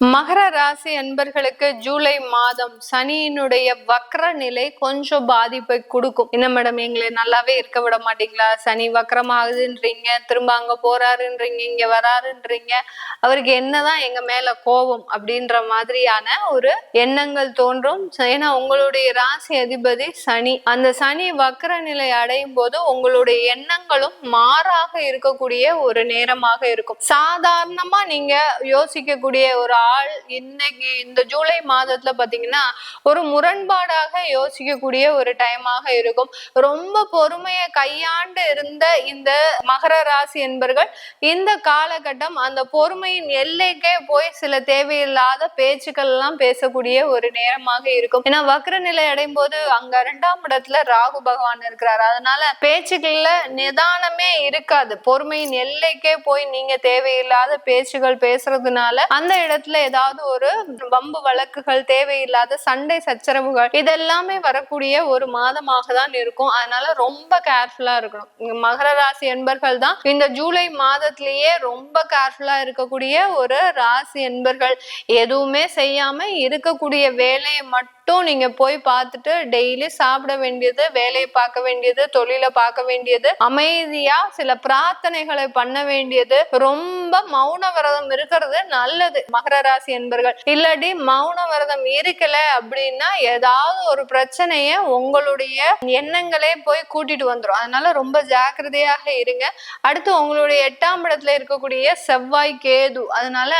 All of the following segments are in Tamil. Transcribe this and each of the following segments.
மகர ராசி அன்பர்களுக்கு ஜூலை மாதம் சனியினுடைய வக்ர நிலை கொஞ்சம் பாதிப்பை கொடுக்கும். என்ன மேடம் எங்களை நல்லாவே இருக்க விட மாட்டீங்களா? சனி வக்ரமாகுதுன்றீங்க திரும்ப அங்க போறாருன்றீங்க இங்க வராருன்றீங்க. அவருக்கு என்னதான் எங்க மேல கோபம் அப்படின்ற மாதிரியான ஒரு எண்ணங்கள் தோன்றும். ஏன்னா உங்களுடைய ராசி அதிபதி சனி. அந்த சனி வக்ர நிலை அடையும் போது உங்களுடைய எண்ணங்களும் மாறாக இருக்கக்கூடிய ஒரு நேரமாக இருக்கும். சாதாரணமா நீங்க யோசிக்கக்கூடிய ஒரு ஆள் இன்னைக்கு இந்த ஜூலை மாதத்துல பாத்தீங்கன்னா ஒரு முரண்பாடாக யோசிக்கக்கூடிய ஒரு டைமாக இருக்கும். ரொம்ப பொறுமையை கையாண்டு இருந்த இந்த மகர ராசி என்பர்கள் இந்த காலகட்டம் அந்த பொறுமையின் எல்லைக்கே போய் சில தேவையில்லாத பேச்சுக்கள் எல்லாம் பேசக்கூடிய ஒரு நேரமாக இருக்கும். ஏன்னா வக்ர நிலை அடையும் போது அங்க இரண்டாம் இடத்துல ராகு பகவான் இருக்கிறார். அதனால பேச்சுக்கள்ல நிதானமே இருக்காது. பொறுமையின் எல்லைக்கே போய் நீங்க தேவையில்லாத பேச்சுகள் பேசுறதுனால அந்த இடத்துல ஏதாவது ஒரு வம்பு வழக்குகள் தேவையில்லாத சண்டை சச்சரவுகள் இதெல்லாமே வரக்கூடிய ஒரு மாதமாக தான் இருக்கும். அதனால ரொம்ப கேர்ஃபுல்லா இருக்கணும். மகர ராசி என்பர்கள் தான் இந்த ஜூலை மாதத்திலேயே ரொம்ப கேர்ஃபுல்லா இருக்கக்கூடிய ஒரு ராசி என்பர்கள். எதுவுமே செய்யாம இருக்கக்கூடிய வேலையை மட்டும் மட்டும் நீங்க போய் பார்த்துட்டு டெய்லி சாப்பிட வேண்டியது வேலையை பார்க்க வேண்டியது தொழிலை பார்க்க வேண்டியது அமைதியா சில பிரார்த்தனைகளை பண்ண வேண்டியது ரொம்ப மௌன விரதம் இருக்கிறது நல்லது. மகர ராசி என்பர்கள் இல்லாட்டி மௌன விரதம் இருக்கல அப்படின்னா ஏதாவது ஒரு பிரச்சனைய உங்களுடைய எண்ணங்களே போய் கூட்டிட்டு வந்துடும் அதனால ரொம்ப ஜாக்கிரதையாக இருங்க. அடுத்து உங்களுடைய எட்டாம் இடத்துல இருக்கக்கூடிய செவ்வாய் கேது. அதனால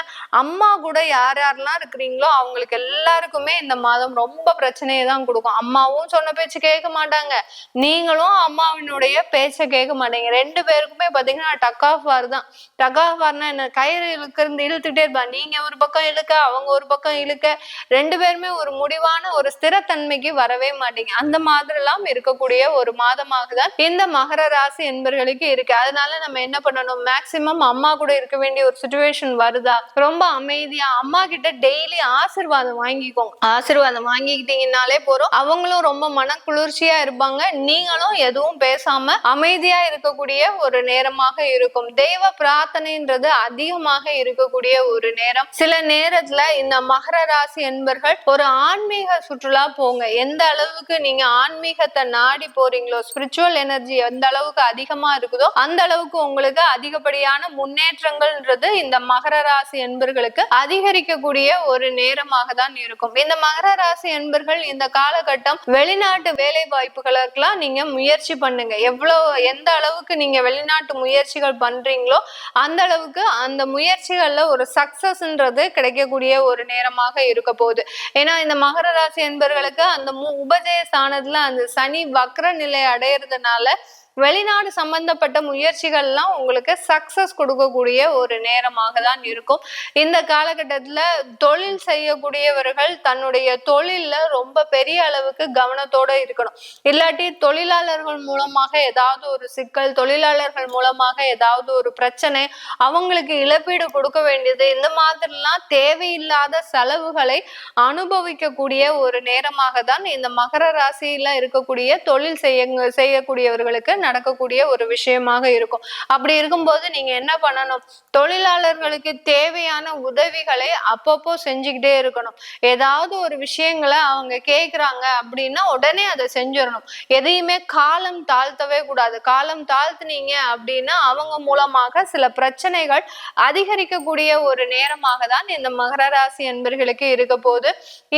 அம்மா கூட யார் யாரெல்லாம் இருக்கிறீங்களோ அவங்களுக்கு எல்லாருக்குமே இந்த மாதம் ரொம்ப பிரச்சனையை தான் கொடுக்கும். அம்மாவும் சொன்ன பேச்சு கேட்க மாட்டாங்க. நீங்களும் அம்மாவினுடைய பேச்சை கேட்க மாட்டீங்க. ரெண்டு பேருக்குமே பாத்தீங்கன்னா டக் ஆஃப் வார் தான். டக் ஆஃப் வார்னா என்ன? கயிறு இழுக்கிறது இழுத்துட்டே இருப்பா நீங்க ஒரு பக்கம் இழுக்க அவங்க ஒரு பக்கம் இழுக்க. ரெண்டு பேருமே ஒரு முடிவான ஒரு ஸ்திரத்தன்மைக்கு வரவே மாட்டீங்க. அந்த மாதிரி எல்லாம் இருக்கக்கூடிய ஒரு மாதமாக தான் இந்த மகர ராசி என்பர்களுக்கு இருக்கு. அதனால நம்ம என்ன பண்ணணும்? மேக்சிமம் அம்மா கூட இருக்க வேண்டிய ஒரு சுச்சுவேஷன் வருதா? ரொம்ப அமைதியா அம்மா கிட்ட டெய்லி ஆசிர்வாதம் வாங்கிக்கோங்க. ஆசிர்வாதம் வாங்கிக்கிட்டீங்கனாலே போறோம் அவங்களும் ரொம்ப மன குளிர்ச்சியா இருப்பாங்க. நீங்களும் எதுவும் பேசாம அமைதியா இருக்கக்கூடிய ஒரு நேரமாக இருக்கும். தெய்வ பிரார்த்தனைன்றது அதிகமாக இருக்கக்கூடிய ஒரு நேரம். சில நேரத்துல இந்த மகர ராசி என்பர்கள் ஒரு ஆன்மீக சுற்றுலா போங்க. எந்த அளவுக்கு நீங்க ஆன்மீகத்தை நாடி போறீங்களோ ஸ்பிரிச்சுவல் எனர்ஜி எந்த அளவுக்கு அதிகமா இருக்குதோ அந்த அளவுக்கு உங்களுக்கு அதிகப்படியான முன்னேற்றங்கள்ன்றது இந்த மகர ராசி என்பர்களுக்கு அதிகரிக்கக்கூடிய ஒரு நேரமாக தான் இருக்கும். இந்த மகர ராசி என்பர்கள் இந்த காலகட்டம் வெளிநாட்டு வேலை வாய்ப்புகளுக்கெல்லாம் நீங்க முயற்சி பண்ணுங்க. எவ்வளவு எந்த அளவுக்கு நீங்க வெளிநாட்டு முயற்சிகள் பண்றீங்களோ அந்த அளவுக்கு அந்த முயற்சிகள்ல ஒரு சக்சஸ்ன்றது கிடைக்கக்கூடிய ஒரு நேரமாக இருக்க போகுது. ஏன்னா இந்த மகர ராசி என்பர்களுக்கு அந்த மு- உபஜய ஸ்தானத்துல அந்த சனி வக்ர நிலை அடையிறதுனால வெளிநாடு சம்பந்தப்பட்ட முயற்சிகள்லாம் உங்களுக்கு சக்சஸ் கொடுக்கக்கூடிய ஒரு நேரமாக தான் இருக்கும். இந்த காலகட்டத்தில் தொழில் செய்யக்கூடியவர்கள் தன்னுடைய தொழிலில் ரொம்ப பெரிய அளவுக்கு கவனத்தோட இருக்கணும். இல்லாட்டி தொழிலாளர்கள் மூலமாக ஏதாவது ஒரு சிக்கல் தொழிலாளர்கள் மூலமாக ஏதாவது ஒரு பிரச்சனை அவங்களுக்கு இழப்பீடு கொடுக்க வேண்டியது இந்த மாதிரிலாம் தேவையில்லாத செலவுகளை அனுபவிக்கக்கூடிய ஒரு நேரமாக தான் இந்த மகர ராசியில இருக்கக்கூடிய தொழில் செய்ய செய்யக்கூடியவர்களுக்கு நடக்கக்கூடிய ஒரு விஷயமாக இருக்கும். அப்படி இருக்கும்போது நீங்க என்ன பண்ணணும்? தொழிலாளர்களுக்கு தேவையான உதவிகளை அப்பப்போ செஞ்சுக்கிட்டே இருக்கணும். ஏதாவது ஒரு விஷயங்களை அவங்க கேக்குறாங்க அப்படின்னா உடனே அதை செஞ்சிடணும். எதையுமே காலம் தாழ்த்தவே கூடாது. காலம் தாழ்த்துனீங்க அப்படின்னா அவங்க மூலமாக சில பிரச்சனைகள் அதிகரிக்கக்கூடிய ஒரு நேரமாக தான் இந்த மகர ராசி என்பர்களுக்கு இருக்க போது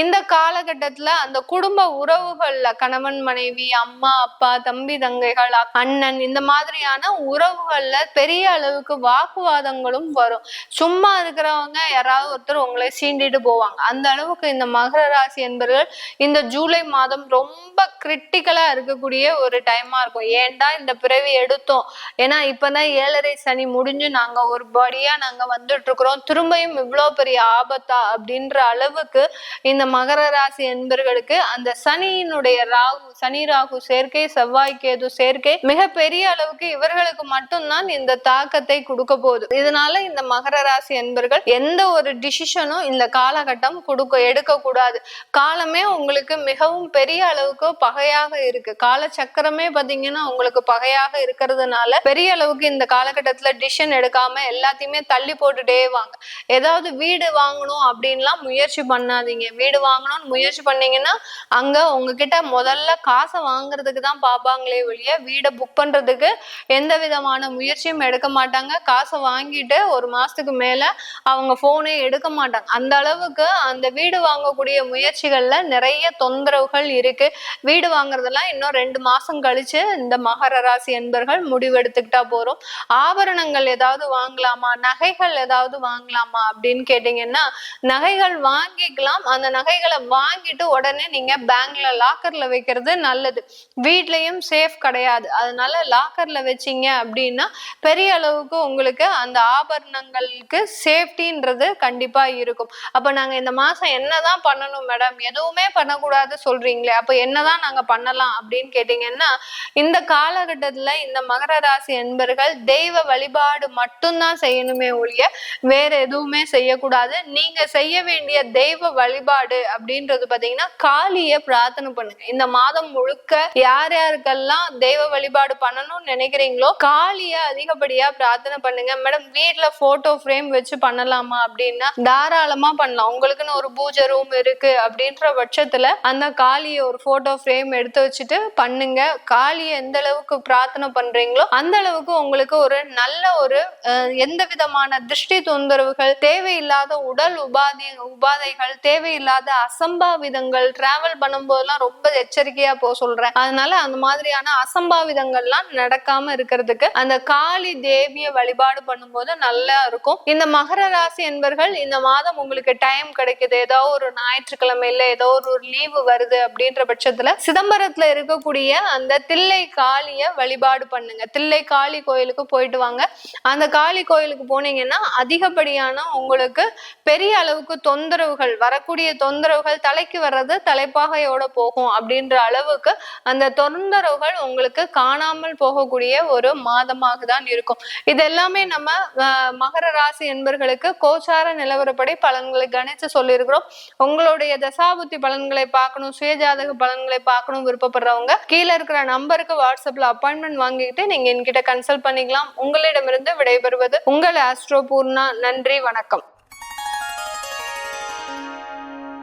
இந்த காலகட்டத்துல அந்த குடும்ப உறவுகள்ல கணவன் மனைவி அம்மா அப்பா தம்பி தங்கைகள் அண்ணன் இந்த மாதிரியான உறவுகள்ல பெரிய அளவுக்கு வாக்குவாதங்களும் வரும். சும்மா இருக்கிறவங்க யாராவது ஒருத்தர் உங்களை சீண்டிட்டு போவாங்க. அந்த அளவுக்கு இந்த மகர ராசி என்பவர்கள் இந்த ஜூலை மாதம் ரொம்ப கிரிட்டிக்கலா இருக்கக்கூடிய ஒரு டைமா இருக்கும். ஏன்டா இந்த பிறவி எடுத்தோம்? ஏன்னா இப்பதான் ஏழரை சனி முடிஞ்சு நாங்க ஒரு படியா நாங்க வந்துட்டு இருக்கிறோம் திரும்பியும் இவ்வளவு பெரிய ஆபத்தா அப்படின்ற அளவுக்கு இந்த மகர ராசி என்பர்களுக்கு அந்த சனியினுடைய ராகு சனி ராகு சேர்க்கை செவ்வாய் கேது சேர்க்கை மிக பெரிய அளவுக்கு இவர்களுக்கு மட்டும்தான் இந்த தாக்கத்தை கொடுக்க போகுது. இதனால இந்த மகர ராசி என்பர்கள் எந்த ஒரு டிசிஷனும் இந்த காலகட்டம் கொடுக்க எடுக்க கூடாது காலமே உங்களுக்கு மிகவும் பெரிய அளவுக்கு பகையாக இருக்கு. கால சக்கரமே பாத்தீங்கன்னா உங்களுக்கு பகையாக இருக்கிறதுனால பெரிய அளவுக்கு இந்த காலகட்டத்துல டிசிஷன் எடுக்காம எல்லாத்தையுமே தள்ளி போட்டுட்டே வாங்க. ஏதாவது வீடு வாங்கணும் அப்படின்லாம் முயற்சி பண்ணாதீங்க. வீடு வாங்கணும்னு முயற்சி பண்ணீங்கன்னா அங்க உங்ககிட்ட முதல்ல காசை வாங்குறதுக்கு தான் பாப்பாங்களே ஒழிய வீடை புக் பண்றதுக்கு எந்த விதமான முயற்சியும் எடுக்க மாட்டாங்க. காசை வாங்கிட்டு ஒரு மாசத்துக்கு மேல அவங்க போனே எடுக்க மாட்டாங்க. அந்த அளவுக்கு அந்த வீடு வாங்கக்கூடிய முயற்சிகள்ல நிறைய தொந்தரவுகள் இருக்கு. வீடு வாங்குறதெல்லாம் இன்னும் ரெண்டு மாசம் கழிச்சு இந்த மகர ராசி என்பர்கள் முடிவெடுத்துக்கிட்டா போறோம். ஆபரணங்கள் ஏதாவது வாங்கலாமா? நகைகள் ஏதாவது வாங்கலாமா அப்படின்னு கேட்டீங்கன்னா நகைகள் வாங்கிக்கலாம். அந்த நகைகளை வாங்கிட்டு உடனே நீங்க பேங்க்ல லாக்கர்ல வைக்கிறது நல்லது. வீட்லயும் சேஃப் கிடையாது. அதனால லாக்கர்ல வச்சீங்க அப்படின்னா பெரிய அளவுக்கு உங்களுக்கு அந்த ஆபரணங்களுக்கு சேஃப்டின்றது கண்டிப்பா இருக்கும். அப்ப நாங்க இந்த மாசம் என்னதான் பண்ணணும் மேடம் எதுவுமே பண்ணக்கூடாது சொல்றீங்களே. அப்ப என்னதான் நாங்க பண்ணலாம் அப்படின்னு கேட்டீங்கன்னா இந்த காலகட்டத்துல இந்த மகர ராசி என்பர்கள் தெய்வ வழிபாடு மட்டும்தான் செய்யணுமே ஒழிய வேற எதுவுமே செய்யக்கூடாது. நீங்க செய்ய வேண்டிய தெய்வ வழிபாடு அப்படின்றது பாத்தீங்கன்னா காளிய பிரார்த்தனை பண்ணுங்க. இந்த மாதம் முழுக்க யார் யாருக்கெல்லாம் தெய்வ வழிபாடு பண்ணணும்னு நினைக்கிறீங்களோ? காளிய அதிகப்படியா பிரார்த்தனை பண்ணுங்க. மேடம் வீட்ல போட்டோ ஃப்ரேம் வச்சு பண்ணலாமா அப்படின்னா தாராளமா பண்ணலாம். உங்களுக்குன்னு ஒரு பூஜை ரூம் இருக்கு அப்படின்ற பட்சத்துல அந்த காளிய ஒரு போட்டோ ஃப்ரேம் எடுத்து வச்சுட்டு பண்ணுங்க. காளிய எந்த அளவுக்கு பிரார்த்தனை பண்றீங்களோ அந்த அளவுக்கு உங்களுக்கு ஒரு நல்ல ஒரு எந்த விதமான திருஷ்டி தொந்தரவுகள் தேவையில்லாத உடல் உபாதி உபாதைகள் தேவையில்லாத அசம்பாவிதங்கள் டிராவல் பண்ணும்போதெல்லாம் ரொம்ப எச்சரிக்கையா போக சொல்றேன். அதனால அந்த மாதிரியான அசம்பாவிதங்கள்லாம் நடக்காம இருக்கிறதுக்கு அந்த காளி தேவியை வழிபாடு பண்ணும்போது நல்லா இருக்கும். இந்த மகர ராசி என்பர்கள் இந்த மாதம் உங்களுக்கு டைம் கிடைக்குது. ஏதோ ஒரு ஞாயிற்றுக்கிழமை இல்ல ஏதோ ஒரு லீவு வருது அப்படின்ற பட்சத்துல சிதம்பரத்துல இருக்கக்கூடிய அந்த தில்லை காளிய வழிபாடு பண்ணுங்க. தில்லை காளி கோயிலுக்கு போயிட்டு வாங்க. அந்த காளி கோயிலுக்கு போனீங்கன்னா அதிகப்படியான உங்களுக்கு பெரிய அளவுக்கு தொந்தரவுகள் வரக்கூடிய தொந்தரவுகள் தலைக்கு வர்றது தலைப்பாகையோட போகும் அப்படின்ற அளவுக்கு அந்த தொந்தரவுகள் உங்களுக்கு காணாமல் போகக்கூடிய ஒரு மாதமாக தான் இருக்கும். இது எல்லாமே நம்ம மகர ராசி என்பர்களுக்கு கோச்சார நிலவரப்படி பலன்களை கணிச்சு சொல்லியிருக்கிறோம். உங்களுடைய தசாபுத்தி பலன்களை பார்க்கணும் சுயஜாதக பலன்களை பார்க்கணும் விருப்பப்படுறவங்க கீழே இருக்கிற நம்பருக்கு வாட்ஸ்அப்ல அப்பாயின்மெண்ட் வாங்கிக்கிட்டு நீங்க என்கிட்ட கன்சல்ட் பண்ணிக்கலாம். உங்களிடமிருந்து விடைபெறுவது உங்கள் ஆஸ்ட்ரோ பூர்ணா. நன்றி வணக்கம்.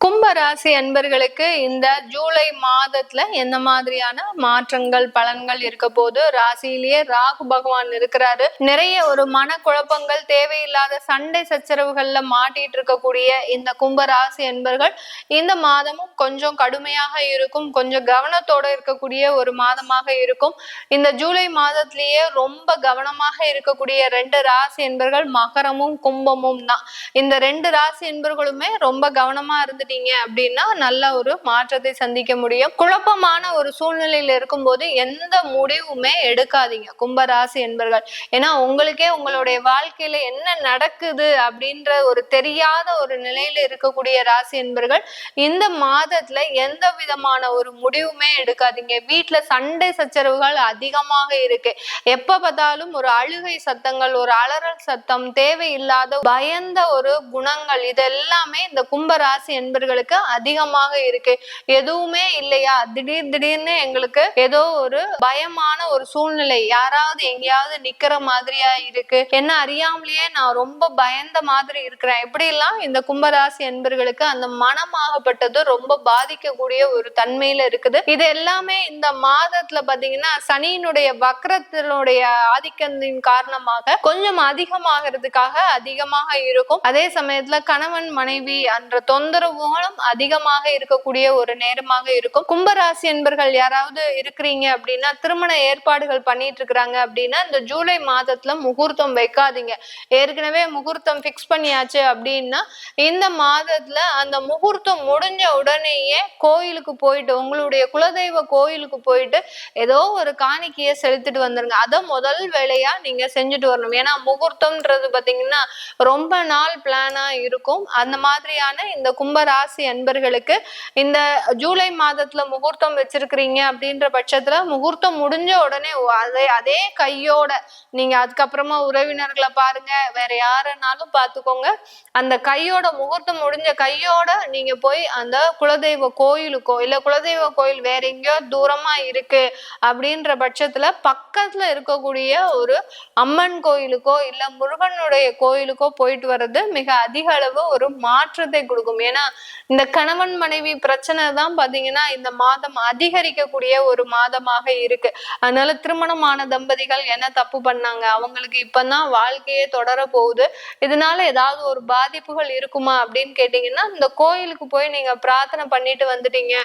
கும்ப ராசி அன்பர்களுக்கு இந்த ஜூலை மாதத்துல எந்த மாதிரியான மாற்றங்கள் பலன்கள் இருக்க போது ராசியிலேயே ராகு பகவான் இருக்கிறாரு. நிறைய ஒரு மன குழப்பங்கள் தேவையில்லாத சண்டை சச்சரவுகள்ல மாட்டிட்டு இருக்கக்கூடிய இந்த கும்ப ராசி என்பர்கள் இந்த மாதமும் கொஞ்சம் கடுமையாக இருக்கும். கொஞ்சம் கவனத்தோட இருக்கக்கூடிய ஒரு மாதமாக இருக்கும். இந்த ஜூலை மாதத்திலேயே ரொம்ப கவனமாக இருக்கக்கூடிய ரெண்டு ராசி என்பர்கள் மகரமும் கும்பமும் தான். இந்த ரெண்டு ராசி என்பர்களுமே ரொம்ப கவனமா இருந்துட்டு இருந்துட்டீங்க அப்படின்னா நல்ல ஒரு மாற்றத்தை சந்திக்க முடியும். குழப்பமான ஒரு சூழ்நிலையில இருக்கும்போது எந்த முடிவுமே எடுக்காதீங்க கும்பராசி என்பர்கள். ஏன்னா உங்களுக்கே உங்களுடைய வாழ்க்கையில என்ன நடக்குது அப்படின்ற ஒரு தெரியாத ஒரு நிலையில இருக்கக்கூடிய ராசி என்பர்கள் இந்த மாதத்துல எந்த விதமான ஒரு முடிவுமே எடுக்காதீங்க. வீட்டுல சண்டை சச்சரவுகள் அதிகமாக இருக்கு. எப்ப பார்த்தாலும் ஒரு அழுகை சத்தங்கள் ஒரு அலறல் சத்தம் தேவையில்லாத பயந்த ஒரு குணங்கள் இது எல்லாமே இந்த கும்பராசி என்பர்கள் நண்பர்களுக்கு அதிகமாக இருக்கு. எதுவுமே இல்லையா? திடீர் திடீர்னு எங்களுக்கு ஏதோ ஒரு பயமான ஒரு சூழ்நிலை. யாராவது எங்கேயாவது நிக்கிற மாதிரியா இருக்கு. என்ன அறியாமலேயே நான் ரொம்ப பயந்த மாதிரி இருக்கிறேன். இப்படி எல்லாம் இந்த கும்பராசி என்பர்களுக்கு அந்த மனமாகப்பட்டது ரொம்ப பாதிக்கக்கூடிய ஒரு தன்மையில இருக்குது. இது எல்லாமே இந்த மாதத்துல பாத்தீங்கன்னா சனியினுடைய வக்கரத்தினுடைய ஆதிக்கத்தின் காரணமாக கொஞ்சம் அதிகமாகிறதுக்காக அதிகமாக இருக்கும். அதே சமயத்துல கணவன் மனைவி என்ற தொந்தரவுகளும் அதிகமாக இருக்கக்கூடிய ஒரு நேரமாக இருக்கும். கும்பராசி என்பர்கள் யாராவது இருக்கிறீங்க அப்படின்னா திருமண ஏற்பாடுகள் பண்ணிட்டு இருக்கிறாங்க அப்படின்னா இந்த ஜூலை மாதத்துல முகூர்த்தம் வைக்காதீங்க. ஏற்கனவே முகூர்த்தம் ஃபிக்ஸ் பண்ணியாச்சு அப்படின்னா இந்த மாதத்துல அந்த முகூர்த்தம் முடிஞ்ச உடனேயே கோயிலுக்கு போயிட்டு உங்களுடைய குலதெய்வ கோயிலுக்கு போயிட்டு ஏதோ ஒரு காணிக்கையை செலுத்திட்டு வந்துருங்க. அதை முதல் வேலையா நீங்க செஞ்சுட்டு வரணும். ஏன்னா முகூர்த்தம்ன்றது பாத்தீங்கன்னா ரொம்ப நாள் பிளானா இருக்கும். அந்த மாதிரியான இந்த கும்பராசி ராசி அன்பர்களுக்கு இந்த ஜூலை மாதத்துல முகூர்த்தம் வச்சிருக்கிறீங்க அப்படின்ற பட்சத்துல முகூர்த்தம் முடிஞ்ச உடனே அதே அதே கையோட நீங்க அதுக்கப்புறமா உறவினர்களை பாருங்க. வேற யாருனாலும் பாத்துக்கோங்க. அந்த கையோட முகூர்த்தம் முடிஞ்ச கையோட நீங்க போய் அந்த குலதெய்வ கோயிலுக்கோ இல்ல குலதெய்வ கோயில் வேற எங்கேயோ தூரமா இருக்கு அப்படின்ற பட்சத்துல பக்கத்துல இருக்கக்கூடிய ஒரு அம்மன் கோயிலுக்கோ இல்ல முருகனுடைய கோயிலுக்கோ போயிட்டு வர்றது மிக அதிக அளவு ஒரு மாற்றத்தை கொடுக்கும். ஏன்னா இந்த கணவன் மனைவி பிரச்சனை தான் பாத்தீங்கன்னா இந்த மாதம் அதிகரிக்கக்கூடிய ஒரு மாதமாக இருக்கு. அதனால திருமணமான தம்பதிகள் என்ன தப்பு பண்ணாங்க? அவங்களுக்கு இப்பதான் வாழ்க்கையே தொடர போகுது. இதனால ஏதாவது ஒரு பாதிப்புகள் இருக்குமா அப்படின்னு கேட்டீங்கன்னா இந்த கோயிலுக்கு போய் நீங்க பிரார்த்தனை பண்ணிட்டு வந்துட்டீங்க.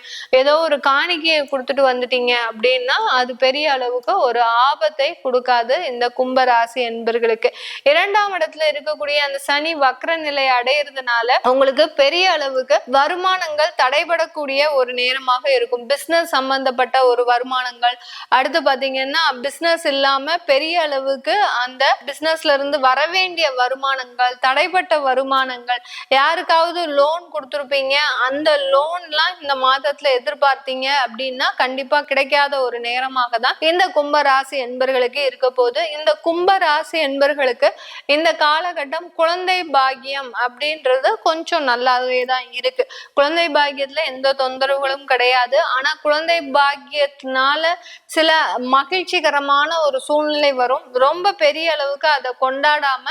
ஏதோ ஒரு காணிக்கையை கொடுத்துட்டு வந்துட்டீங்க அப்படின்னா அது பெரிய அளவுக்கு ஒரு ஆபத்தை கொடுக்காது இந்த கும்பராசி என்பர்களுக்கு. இரண்டாம் இடத்துல இருக்கக்கூடிய அந்த சனி வக்ர நிலை அடையிறதுனால உங்களுக்கு பெரிய அளவுக்கு வருமானங்கள் தடைபடக்கூடிய ஒரு நேரமாக இருக்கும். பிசினஸ் சம்பந்தப்பட்ட ஒரு வருமானங்கள். அடுத்து பாத்தீங்கன்னா பிசினஸ் இல்லாம பெரிய அளவுக்கு அந்த பிசினஸ்ல இருந்து வரவேண்டிய வருமானங்கள் தடைப்பட்ட வருமானங்கள் யாருக்காவது லோன் கொடுத்துருப்பீங்க அந்த லோன்லாம் இந்த மாதத்துல எதிர்பார்த்தீங்க அப்படின்னா கண்டிப்பா கிடைக்காத ஒரு நேரமாக தான் இந்த கும்ப ராசி என்பர்களுக்கு இருக்க போது இந்த கும்ப ராசி என்பர்களுக்கு இந்த காலகட்டம் குழந்தை பாக்கியம் அப்படின்றது கொஞ்சம் நல்லாவே தான் இருக்கு. குழந்தை பாக்கியத்துல எந்த தொந்தரவுகளும் கிடையாது. ஆனா குழந்தை பாக்கியத்தினால சில மகிழ்ச்சிகரமான ஒரு சூழ்நிலை வரும். ரொம்ப பெரிய அளவுக்கு அதை கொண்டாடாம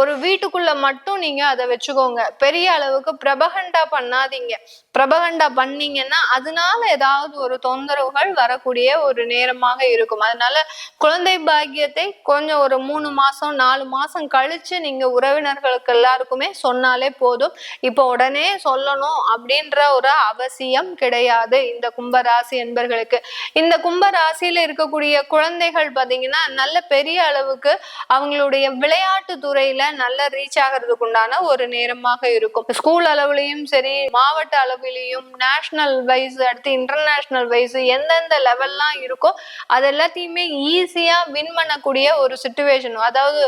ஒரு வீட்டுக்குள்ள மட்டும் நீங்க அதை வச்சுக்கோங்க. பெரிய அளவுக்கு பிரபகண்டா பண்ணாதீங்க. பிரபகண்டா பண்ணீங்கன்னா அதனால ஏதாவது ஒரு தொந்தரவுகள் வரக்கூடிய ஒரு நேரமாக இருக்கும். அதனால குழந்தை பாக்கியத்தை கொஞ்சம் ஒரு மூணு மாசம் நாலு மாசம் கழிச்சு நீங்க உறவினர்களுக்கு எல்லாருக்குமே சொன்னாலே போதும். இப்போ உடனே சொல்ல சொல்லணும் அப்படின்ற ஒரு அவசியம் கிடையாது இந்த கும்பராசி என்பர்களுக்கு. இந்த கும்பராசியில இருக்கக்கூடிய குழந்தைகள் பாத்தீங்கன்னா நல்ல பெரிய அளவுக்கு அவங்களுடைய விளையாட்டு துறையில நல்ல ரீச் ஆகிறதுக்கு உண்டான ஒரு நேரமாக இருக்கும். ஸ்கூல் அளவுலயும் சரி மாவட்ட அளவிலையும் நேஷனல் வைஸ் அடுத்து இன்டர்நேஷனல் வைஸ் எந்தெந்த லெவல்லாம் இருக்கோ அது எல்லாத்தையுமே ஈஸியா வின் பண்ணக்கூடிய ஒரு சுச்சுவேஷன் அதாவது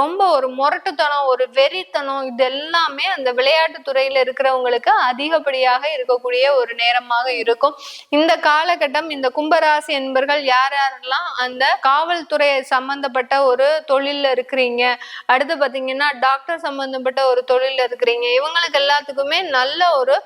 ரொம்ப ஒரு முரட்டுத்தனம் ஒரு வெறித்தனம் இது எல்லாமே அந்த விளையாட்டு துறையில இருக்கிறவங்களுக்கு அதிகப்படியாக இருக்கக்கூடிய ஒரு நேரமாக இருக்கும். இந்த காலகட்டம் இந்த கும்பராசி என்பர்கள் யார் யாரெல்லாம் அந்த காவல்துறை சம்பந்தப்பட்ட ஒரு தொழில்ல இருக்கிறீங்க? அடுத்து பாத்தீங்கன்னா டாக்டர் சம்பந்தப்பட்ட ஒரு தொழில்ல இருக்கிறீங்க. இவங்களுக்கு எல்லாத்துக்குமே நல்ல ஒரு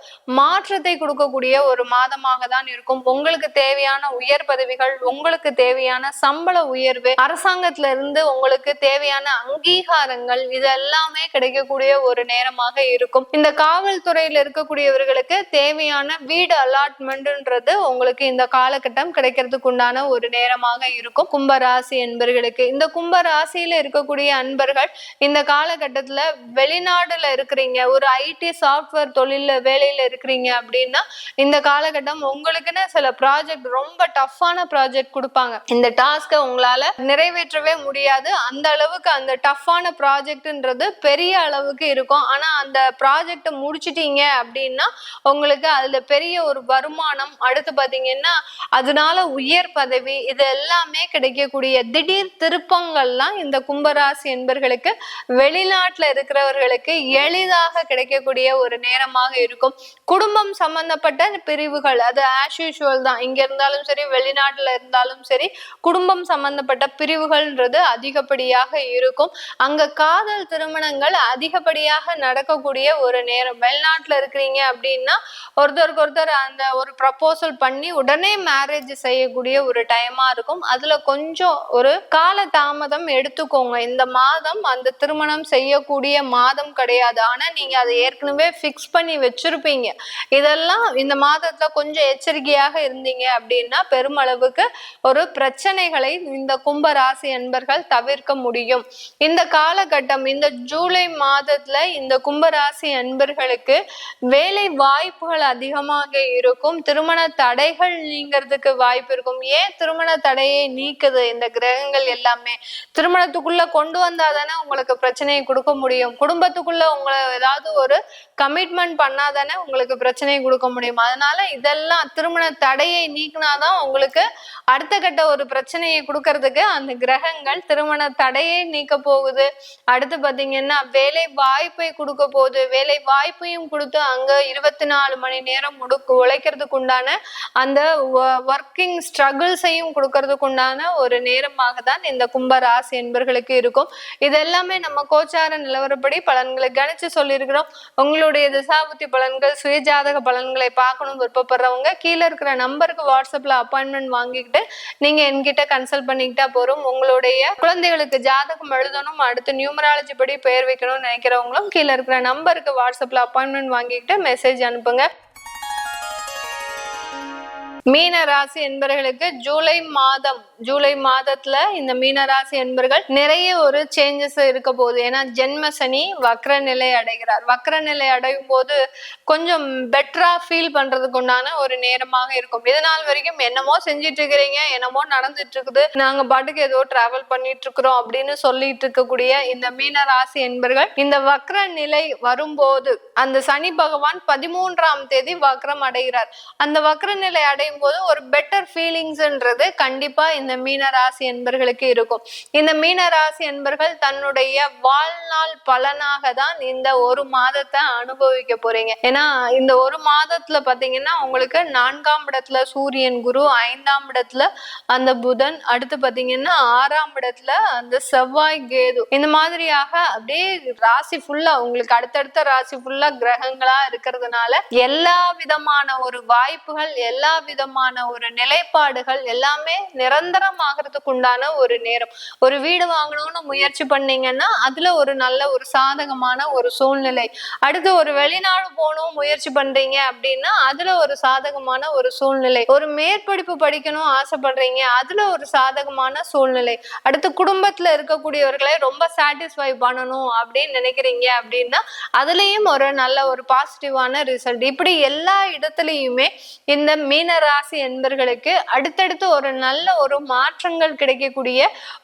மாற்றத்தை கொடுக்கக்கூடிய ஒரு மாதமாக தான் இருக்கும். உங்களுக்கு தேவையான உயர் பதவிகள் உங்களுக்கு தேவையான சம்பள உயர்வு அரசாங்கத்துல இருந்து உங்களுக்கு தேவையான அங்கீகாரங்கள் இது எல்லாமே கிடைக்கக்கூடிய ஒரு நேரமாக இருக்கும். இந்த காவல்துறையில இருக்கக்கூடியவர்களுக்கு தேவையான வீடு அலாட்மெண்ட்ன்றது உங்களுக்கு இந்த காலகட்டம் கிடைக்கிறதுக்கு உண்டான ஒரு நேரமாக இருக்கும். கும்பராசி என்பர்களுக்கு. இந்த கும்பராசியில இருக்கக்கூடிய அன்பர்கள் இந்த காலகட்டத்துல வெளிநாடுல இருக்கிறீங்க ஒரு ஐடி சாஃப்ட்வேர் தொழில வேலையில இருக்கிறீங்க அப்படின்னா இந்த காலகட்டம் உங்களுக்குன்னு சில ப்ராஜெக்ட் ரொம்ப டஃப்பான ப்ராஜெக்ட் கொடுப்பாங்க. இந்த டாஸ்க்கை உங்களால நிறைவேற்றவே முடியாது. அந்த அளவுக்கு அந்த டஃப்பான ப்ராஜெக்ட்ன்றது பெரிய அளவுக்கு இருக்கும். ஆனா அந்த ப்ராஜெக்ட் முடிச்சிட்டீங்க அப்படின்னா உங்களுக்கு அதுல பெரிய ஒரு வருமானம் அடுத்து பாத்தீங்கன்னா அதனால உயர் பதவி இது எல்லாமே கிடைக்கக்கூடிய திடீர் திருப்பங்கள்லாம் இந்த கும்பராசி என்பர்களுக்கு வெளிநாட்டுல இருக்கிறவர்களுக்கு எளிதாக கிடைக்கக்கூடிய ஒரு நேரமாக இருக்கும். குடும்பம் சம்பந்தப்பட்ட பிரிவுகள் அது ஆஸ் யூஷுவல் தான். இங்க இருந்தாலும் சரி வெளிநாட்டுல இருந்தாலும் சரி குடும்பம் சம்பந்தப்பட்ட பிரிவுகள்ன்றது அதிகப்படியாக இருக்கும். அங்க காதல் திருமணங்கள் அதிகப்படியாக நடக்கக்கூடிய ஒரு நேரம். வெளிநாட்டுல இருக்கிறீங்க அப்படின்னா ஒருத்தருக்கு ஒருத்தர் அந்த ஒரு ப்ரப்போசல் பண்ணி உடனே மேரேஜ் செய்யக்கூடிய ஒரு டைமா இருக்கும். அதுல கொஞ்சம் ஒரு கால தாமதம் எடுத்துக்கோங்க. இந்த மாதம் அந்த திருமணம் செய்யக்கூடிய மாதம் கிடையாது. ஆனா நீங்க அதை ஏற்கனவே ஃபிக்ஸ் பண்ணி வச்சிருப்பீங்க. இதெல்லாம் இந்த மாதத்துல கொஞ்சம் எச்சரிக்கையாக இருந்தீங்க அப்படின்னா பெருமளவுக்கு ஒரு பிரச்சனைகளை இந்த கும்ப ராசி என்பர்கள் தவிர்க்க முடியும். இந்த காலகட்டம் இந்த ஜூலை மாதத்துல இந்த கும்பராசி அன்பர்களுக்கு வேலை வாய்ப்புகள் அதிகமாக இருக்கும். திருமண தடைகள் நீங்கிறதுக்கு வாய்ப்பு இருக்கும். ஏன் திருமண தடையை நீக்குது? இந்த கிரகங்கள் எல்லாமே திருமணத்துக்குள்ள கொண்டு வந்தா தானே உங்களுக்கு பிரச்சனையை கொடுக்க முடியும். குடும்பத்துக்குள்ள உங்களை ஏதாவது ஒரு கமிட்மெண்ட் பண்ணாதானே உங்களுக்கு பிரச்சனையை கொடுக்க முடியும். அதனால இதெல்லாம் திருமண தடையை நீக்கினாதான் உங்களுக்கு அடுத்த கட்ட ஒரு பிரச்சனையை கொடுக்கறதுக்கு அந்த கிரகங்கள் திருமண தடையை நீக்க போகுது. அடுத்து பாத்தீங்கன்னா வேலை வாய்ப்பை கொடுக்க போகுது. வேலை வாய்ப்பையும் கொடுத்து அங்க இருபத்தி நாலு மணி நேரம் முடுக்கு உழைக்கிறதுக்கு உண்டான அந்த ஒர்க்கிங் ஸ்ட்ரகிள்ஸையும் கொடுக்கறதுக்கு உண்டான ஒரு நேரமாக தான் இந்த கும்ப ராசி என்பர்களுக்கு இருக்கும். இது எல்லாமே நம்ம கோச்சார நிலவரப்படி பலன்களை கணிச்சு சொல்லியிருக்கிறோம். உங்களுடைய திசாபுத்தி பலன்கள் சுயஜாதக பலன்களை பார்க்கணும் விருப்பப்படுறவங்க கீழே இருக்கிற நம்பருக்கு வாட்ஸ்அப்ல அப்பாயின்மெண்ட் வாங்கிக்கிட்டு நீங்க என்கிட்ட கன்சல்ட் பண்ணிக்கிட்டா போறோம் உங்களுடைய குழந்தைகளுக்கு ஜாதகம் எழுதணும் அடுத்து நியூமராலஜி படி பெயர் வைக்கணும்னு நினைக்கிறவங்களும் கீழே இருக்கிற நம்பருக்கு வாட்ஸ்அப்ல அப்பாயின்மெண்ட் வாங்கிட்டு மெசேஜ் அனுப்புங்க. மீன ராசி என்பர்களுக்கு ஜூலை மாதம் ஜூலை மாதத்துல இந்த மீன ராசி என்பர்கள் நிறைய ஒரு சேஞ்சஸ் இருக்க போகுது. ஏன்னா ஜென்ம சனி வக்ர நிலை அடைகிறார். வக்ர நிலை அடையும் போது கொஞ்சம் பெட்டரா ஃபீல் பண்றதுக்கு உண்டான ஒரு நேரமாக இருக்கும். இது நாள் வரைக்கும் என்னமோ செஞ்சிட்டு இருக்கிறீங்க என்னமோ நடந்துட்டு இருக்குது. நாங்க பாட்டுக்கு ஏதோ டிராவல் பண்ணிட்டு இருக்கிறோம் அப்படின்னு சொல்லிட்டு இருக்கக்கூடிய இந்த மீன ராசி என்பர்கள் இந்த வக்ர நிலை வரும்போது அந்த சனி பகவான் பதிமூன்றாம் தேதி வக்ரம் அடைகிறார். அந்த வக்ர நிலை அடையும் போது ஒரு பெட்டர் ஃபீலிங்ஸ்ன்றது கண்டிப்பா இந்த மீன ராசி என்பர்களுக்கு இருக்கும். இந்த மீன ராசி என்பர்கள் தன்னுடைய வாழ்நாள் பலனாக தான் இந்த ஒரு மாதத்தை அனுபவிக்க போறீங்க. ஏன்னா இந்த ஒரு மாதத்துல பாத்தீங்கன்னா உங்களுக்கு நான்காம் இடத்துல சூரியன் குரு ஐந்தாம் இடத்துல அந்த புதன் அடுத்து பாத்தீங்கன்னா ஆறாம் இடத்துல அந்த செவ்வாய் கேது. இந்த மாதிரியாக அப்படியே ராசி ஃபுல்லா உங்களுக்கு அடுத்தடுத்த ராசி ஃபுல்லா கிரகங்களா இருக்கிறதுனால எல்லா விதமான ஒரு வாய்ப்புகள் எல்லா விதமான ஒரு நிலைப்பாடுகள் எல்லாமே நிரந்தரமாகறதுக்கு உண்டான ஒரு நேரம். ஒரு வீடு வாங்கணும்னு முயற்சி பண்ணீங்கன்னா அதுல ஒரு நல்ல ஒரு சாதகமான ஒரு சூழ்நிலை. அடுத்து ஒரு வெளிநாடு போகணும் முயற்சி பண்றீங்க அப்படின்னா அதுல ஒரு சாதகமான ஒரு சூழ்நிலை. ஒரு மேற்படிப்பு படிக்கணும் ஆசைப்படுறீங்க அதுல ஒரு சாதகமான சூழ்நிலை. அடுத்து குடும்பத்துல இருக்கக்கூடியவர்களை ரொம்ப சாட்டிஸ்ஃபை பண்ணணும் அப்படின்னு நினைக்கிறீங்க அப்படின்னா அதுலயும் ஒரு நல்ல ஒரு பாசிட்டிவான ரிசல்ட் இப்படி எல்லா இடத்துலயுமே இந்த மீன ராசி என்பர்களுக்கு அடுத்தடுத்து ஒரு நல்ல ஒரு மாற்றங்கள் கிடைக்கக்கூடிய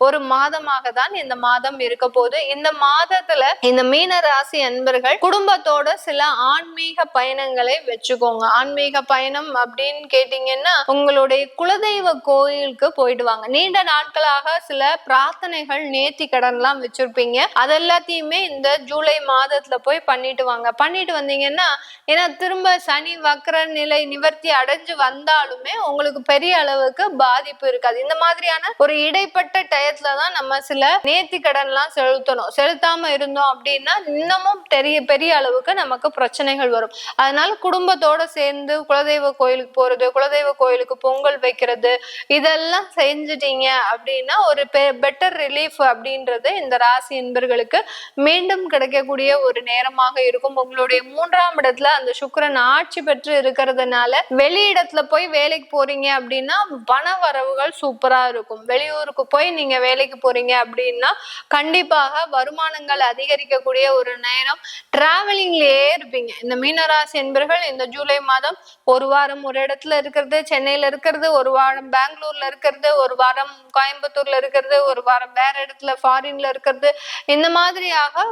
ஒரு மாதமாக தான் இந்த மாதம் இருக்க போது இந்த மாதத்துல இந்த மீன ராசி அன்பர்கள் குடும்பத்தோட சில ஆன்மீக பயணங்களை வச்சுக்கோங்க. ஆன்மீக பயணம் அப்படின்னு கேட்டீங்கன்னா உங்களுடைய குலதெய்வ கோயிலுக்கு போயிடுவாங்க நீண்ட நாட்களாக சில பிரார்த்தனைகள் நேர்த்தி கடன்லாம் வச்சிருப்பீங்க. அதெல்லாத்தையுமே இந்த ஜூலை மாதத்துல போய் பண்ணிட்டு வாங்க. பண்ணிட்டு வந்தீங்கன்னா ஏன்னா திரும்ப சனி வக்கர நிலை நிவர்த்தி அடைஞ்சு வந்தா இருந்தாலுமே உங்களுக்கு பெரிய அளவுக்கு பாதிப்பு இருக்காது. இந்த மாதிரியான ஒரு இடைப்பட்ட டயத்துல தான் நம்ம சில நேர்த்தி கடன்லாம் செலுத்தணும். செலுத்தாம இருந்தோம் அப்படின்னா இன்னமும் பெரிய பெரிய அளவுக்கு நமக்கு பிரச்சனைகள் வரும். அதனால குடும்பத்தோட சேர்ந்து குலதெய்வ கோயிலுக்கு போறது குலதெய்வ கோயிலுக்கு பொங்கல் வைக்கிறது இதெல்லாம் செஞ்சுட்டீங்க அப்படின்னா ஒரு பெட்டர் ரிலீஃப் அப்படின்றது இந்த ராசி என்பர்களுக்கு மீண்டும் கிடைக்கக்கூடிய ஒரு நேரமாக இருக்கும். உங்களுடைய மூன்றாம் இடத்துல அந்த சுக்கிரன் ஆட்சி பெற்று இருக்கிறதுனால வெளியிடத்துல போய் வேலைக்கு போறீங்க அப்படின்னா பண வரவுகள் சூப்பரா இருக்கும். வெளியூருக்கு போய் நீங்க வேலைக்கு போறீங்க அப்படின்னா கண்டிப்பாக வருமானங்கள் அதிகரிக்கக்கூடிய ஒரு நேரம் டிராவலிங்லயே இருப்பீங்க. இந்த மீனராசி என்பர்கள் இந்த ஜூலை மாதம் ஒரு வாரம் ஒரு இடத்துல இருக்கிறது சென்னையில இருக்கிறது ஒரு வாரம் பெங்களூர்ல இருக்கிறது ஒரு வாரம் கோயம்புத்தூர்ல இருக்கிறது ஒரு வாரம் வேற இடத்துல ஃபாரின்ல இருக்கிறது. இந்த மாதிரியாக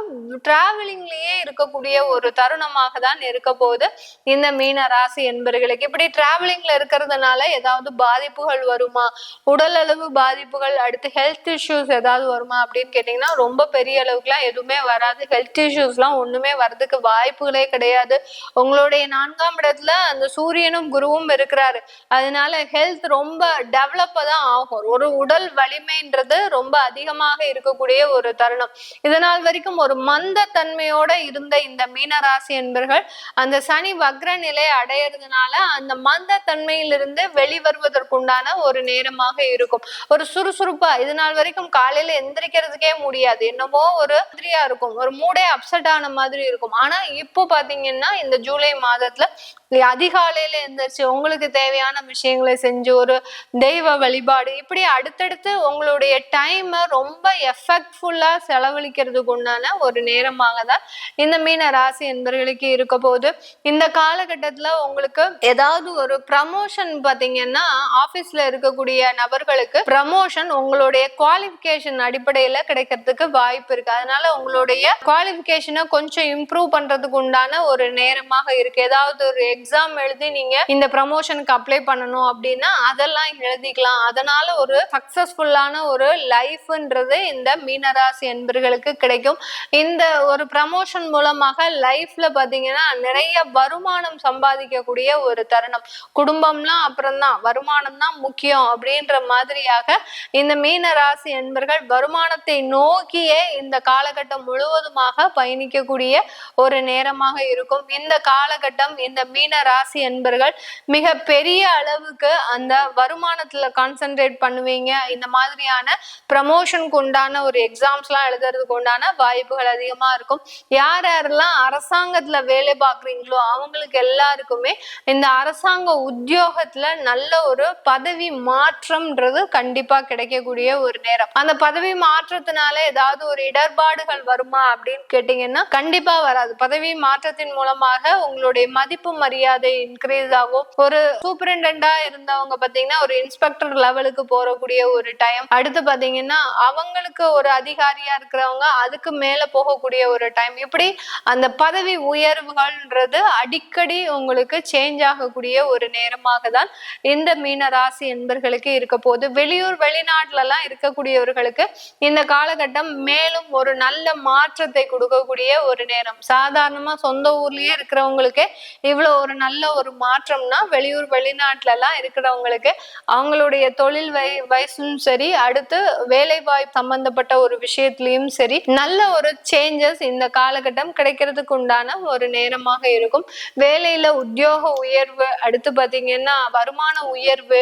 டிராவலிங்லயே இருக்கக்கூடிய ஒரு தருணமாக தான் இருக்க போகுது. இந்த மீன ராசி என்பர்களுக்கு. இப்படி டிராவலிங்ல இருக்கிறதுனால ஏதாவது பாதிப்புகள் வருமா? உடல் அளவு பாதிப்புகள் அடுத்து ஹெல்த் இஷ்யூஸ் ஏதாவது வருமா அப்படின்னு கேட்டீங்கன்னா ரொம்ப பெரிய அளவுக்குலாம் எதுவுமே வராது. ஹெல்த் இஷ்யூஸ்லாம் ஒண்ணுமே வர்றதுக்கு வாய்ப்புகளே கிடையாது. உங்களுடைய நான்காம் இடத்துல அந்த சூரியனும் குருவும் இருக்கிறாரு. அதனால ஹெல்த் ரொம்ப டெவலப் தான் ஆகும். ஒரு உடல் வலிமைன்றது ரொம்ப அதிகமாக இருக்கக்கூடிய ஒரு தருணம். இதனால் வரைக்கும் ஒரு மந்த தன்மையோட இருந்த இந்த மீனராசி என்பர்கள் அந்த சனி வக்ர நிலை அடையிறதுனால அந்த மந்த தன்மையிலிருந்து வெளிவருவதற்குண்டான ஒரு நேரமாக இருக்கும். ஒரு சுறுசுறுப்பா இது நாள் வரைக்கும் காலையில எந்திரிக்கிறதுக்கே முடியாது. என்னமோ ஒரு மாதிரியா இருக்கும். ஒரு மூடே அப்செட் ஆன மாதிரி இருக்கும். ஆனா இப்போ பாத்தீங்கன்னா இந்த ஜூலை மாதத்துல அதிகாலையில எந்திரிச்சு உங்களுக்கு தேவையான விஷயங்களை செஞ்சு ஒரு தெய்வ வழிபாடு இப்படி அடுத்தடுத்து உங்களுடைய டைம் ரொம்ப எஃபெக்ட்ஃபுல்லா செலவழிக்கிறதுக்கு உண்டான ஒரு நேரமாக தான் இந்த மீன ராசி என்பவர்களுக்கு இருக்க போது இந்த காலகட்டத்துல உங்களுக்கு ஏதாவது ஒரு ப்ரமோஷன் பாத்தீங்கன்னா ஆபீஸ்ல இருக்கக்கூடிய நபர்களுக்கு ப்ரமோஷன் உங்களுடைய குவாலிஃபிகேஷன் அடிப்படையில கிடைக்கிறதுக்கு வாய்ப்பு இருக்கு. அதனால உங்களுடைய குவாலிஃபிகேஷனை கொஞ்சம் இம்ப்ரூவ் பண்றதுக்கு உண்டான ஒரு நேரமாக இருக்கு. ஏதாவது ஒரு எக்ஸாம் எழுதி நீங்க இந்த ப்ரமோஷனுக்கு அப்ளை பண்ணணும் அப்படின்னா அதெல்லாம் எழுதிக்கலாம். அதனால ஒரு சக்சஸ்ஃபுல்லான ஒரு லைஃப்ன்றது இந்த மீனராசி என்பர்களுக்கு கிடைக்கும். இந்த ஒரு ப்ரமோஷன் மூலமாக லைஃப்ல பாத்தீங்கன்னா நிறைய வருமானம் சம்பாதிக்கக்கூடிய ஒரு தருணம். குடும்பம்லாம் அப்புறம் தான் வருமானம் தான் முக்கியம் அப்படின்ற மாதிரியாக இந்த மீன ராசி என்பர்கள் வருமானத்தை நோக்கியே இந்த காலகட்டம் முழுவதுமாக பயணிக்கக்கூடிய ஒரு நேரமாக இருக்கும். இந்த காலகட்டம் இந்த மீன ராசி என்பர்கள் மிக பெரிய அளவுக்கு அந்த வருமானத்துல கான்சென்ட்ரேட் பண்ணுவீங்க. இந்த மாதிரியான ப்ரமோஷனுக்கு உண்டான ஒரு எக்ஸாம்ஸ்லாம் எழுதுறதுக்கு உண்டான வாய்ப்புகள் அதிகமா இருக்கும். யார் யாரெல்லாம் அரசாங்கத்துல வேலை பார்க்குறீங்களோ அவங்களுக்கு எல்லாருக்குமே இந்த அரசாங்க உத்தியோகத்துல நல்ல ஒரு பதவி மாற்றம்ன்றது கண்டிப்பா கிடைக்கக்கூடிய ஒரு நேரம். அந்த பதவி மாற்றத்தினால ஏதாவது ஒரு இடர்பாடுகள் வருமா அப்படின்னு கேட்டீங்கன்னா கண்டிப்பா வராது. பதவி மாற்றத்தின் மூலமாக உங்களுடைய மதிப்பு மரியாதை மரியாதை இன்க்ரீஸ் ஆகும். ஒரு சூப்பரிண்டா இருந்தவங்க பாத்தீங்கன்னா ஒரு இன்ஸ்பெக்டர் லெவலுக்கு போறக்கூடிய ஒரு டைம் அடுத்து பாத்தீங்கன்னா அவங்களுக்கு ஒரு அதிகாரியா இருக்கிறவங்க அதுக்கு மேல போகக்கூடிய ஒரு டைம் இப்படி அந்த பதவி உயர்வுகள்ன்றது அடிக்கடி உங்களுக்கு சேஞ்ச் ஆகக்கூடிய ஒரு நேரமாக தான் இந்த மீன ராசி என்பர்களுக்கு இருக்க போது வெளியூர் வெளிநாட்டுல எல்லாம் இருக்கக்கூடியவர்களுக்கு இந்த காலகட்டம் மேலும் ஒரு நல்ல மாற்றத்தை கொடுக்கக்கூடிய ஒரு நேரம். சாதாரணமா சொந்த ஊர்லயே இருக்கிறவங்களுக்கே இவ்வளவு ஒரு நல்ல ஒரு மாற்றம்னா வெளியூர் வெளிநாட்டுல எல்லாம் இருக்கிறவங்களுக்கு அவங்களுடைய தொழில் வய வயசும் சரி அடுத்து வேலை வாய்ப்பு சம்பந்தப்பட்ட ஒரு விஷயத்திலயும் சரி நல்ல ஒரு சேஞ்சஸ் இந்த காலகட்டம் கிடைக்கிறதுக்கு உண்டான ஒரு நேரமாக இருக்கும். வேலையில உத்தியோக உயர்வு அடுத்து பாத்தீங்கன்னா வருமான உயர்வு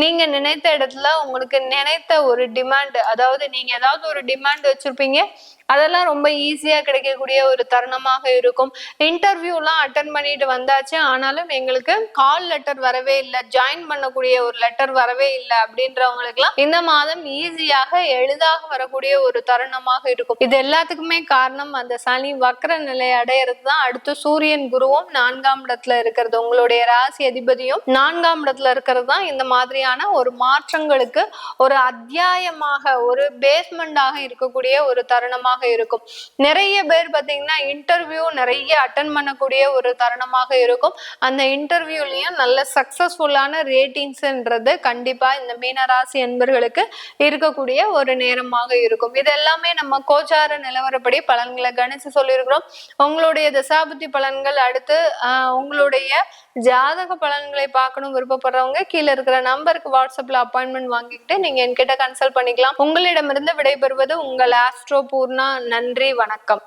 நீங்க நினைத்த இடத்துல உங்களுக்கு நினைத்த ஒரு டிமாண்ட் அதாவது நீங்க ஏதாவது ஒரு டிமாண்ட் வச்சிருப்பீங்க. அதெல்லாம் ரொம்ப ஈஸியா கிடைக்கக்கூடிய ஒரு தருணமாக இருக்கும். இன்டர்வியூலாம் அட்டன் பண்ணிட்டு வந்தாச்சு. ஆனாலும் எங்களுக்கு கால் லெட்டர் வரவே இல்லை. ஜாயின் பண்ணக்கூடிய ஒரு லெட்டர் வரவே இல்லை அப்படின்றவங்களுக்குலாம் இந்த மாதம் ஈஸியாக எளிதாக வரக்கூடிய ஒரு தருணமாக இருக்கும். இது எல்லாத்துக்குமே காரணம் அந்த சனி வக்ர நிலை அடையிறது தான். அடுத்து சூரியன் குருவும் நான்காம் இடத்துல இருக்கிறது. உங்களுடைய ராசி அதிபதியும் நான்காம் இடத்துல இருக்கிறது தான். இந்த மாதிரியான ஒரு மாற்றங்களுக்கு ஒரு அத்தியாயமாக ஒரு பேஸ்மெண்டாக இருக்கக்கூடிய ஒரு தருணமாக இருக்கும். நிறைய பேர் பார்த்தீங்கன்னா இன்டர்வியூ நிறைய அட்டன் பண்ணக்கூடிய ஒரு தருணமாக இருக்கும். அந்த இன்டர்வியூலையும் நல்ல சக்சஸ்ஃபுல்லான ரேட்டிங்ஸ்ன்றது கண்டிப்பா இந்த மீனராசி என்பர்களுக்கு இருக்கக்கூடிய ஒரு நேரமாக இருக்கும். இது எல்லாமே நம்ம கோச்சார நிலவரப்படி பலன்களை கணிச்சு சொல்லியிருக்கிறோம். உங்களுடைய தசாபுத்தி பலன்கள் அடுத்து ஆஹ் உங்களுடைய ஜாதக பலன்களை பார்க்கணும் விருப்பப்படுறவங்க கீழே இருக்கிற நம்பருக்கு வாட்ஸ்அப்ல அப்பாயின்மெண்ட் வாங்கிக்கிட்டு நீங்க என்கிட்ட கன்சல்ட் பண்ணிக்கலாம். உங்களிடமிருந்து விடைபெறுவது உங்கள் ஆஸ்ட்ரோ பூர்ணா நன்றி வணக்கம்.